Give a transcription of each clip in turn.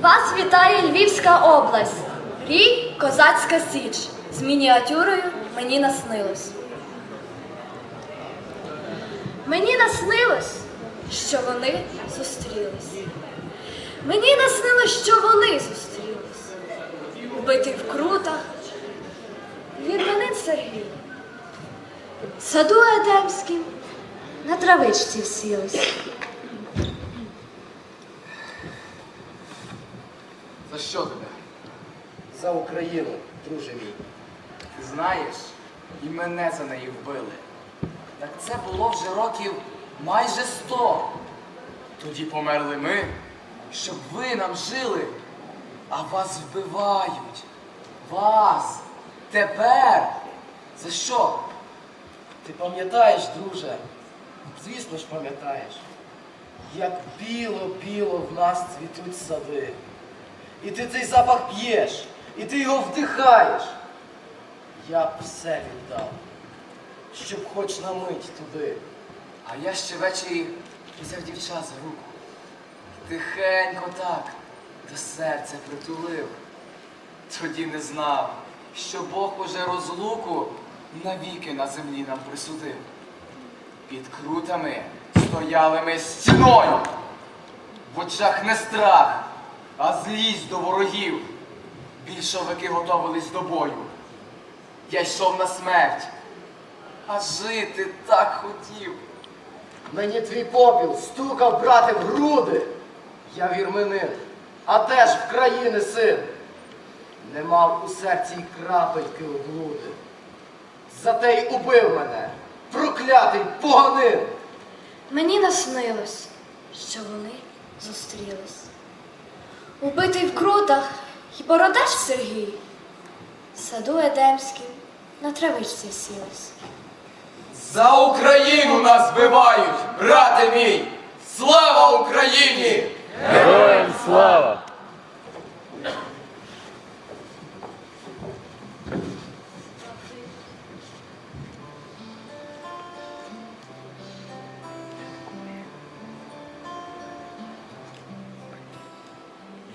Вас вітає Львівська область. Рій Козацька Січ. З мініатюрою мені наснилось. Мені наснилось, що вони зустрілись. Мені наснилось, що вони зустрілись. Вбитий в крутах. Вірменин Сергій. Саду Едемським на травичці всілись. За що тебе? За Україну, друже мій. Ти знаєш, і мене за неї вбили. Так це було вже років майже сто. Тоді померли ми, щоб ви нам жили, а вас вбивають. Вас. Тепер. За що? Ти пам'ятаєш, друже? Звісно ж пам'ятаєш, як біло-біло в нас цвітуть сади. І ти цей запах п'єш, і ти його вдихаєш. Я б все віддав, щоб хоч на мить туди. А я ще ввечері взяв дівча за руку. Тихенько так до серця притулив. Тоді не знав, що Бог уже розлуку навіки на землі нам присудив. Під крутами стояли ми стіною. В очах не страх, а злість до ворогів. Більшовики готовились до бою. Я йшов на смерть, а жити так хотів. Мені твій попіл стукав, брате, в груди. Я вірменин, а теж в країни син. Не мав у серці й крапельки облуди. Зате й убив мене, проклятий поганин. Мені наснилось, що вони зустрілись. Убитий в крутах і бородач Сергій. В саду Едемським на травичці сілась. За Україну нас вбивають, брате мій! Слава Україні!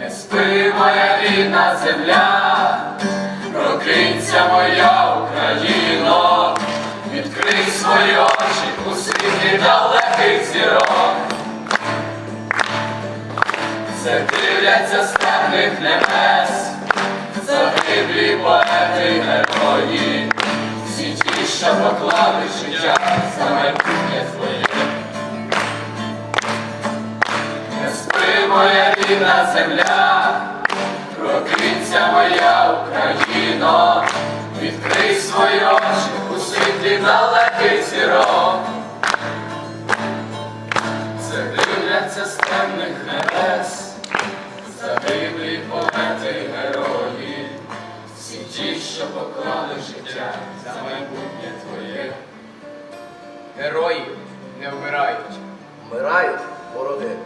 Не спи, моя рідна земля, прокинься моя Україно, відкрий свої очі у світлі далеких зірок. Все дивляться темних небес, загиблі поети герої, всі ті, що поклали життя за майбутнє твоє. Не спи, моя рідна земля, прокинься моя Україно, відкрий свої очі у світлі далеких зірок. Дивляться з темних небес, загиблі поети й герої, всі ті, що поклали життя за майбутнє твоє. Герої не вмирають. Вмирають вороги.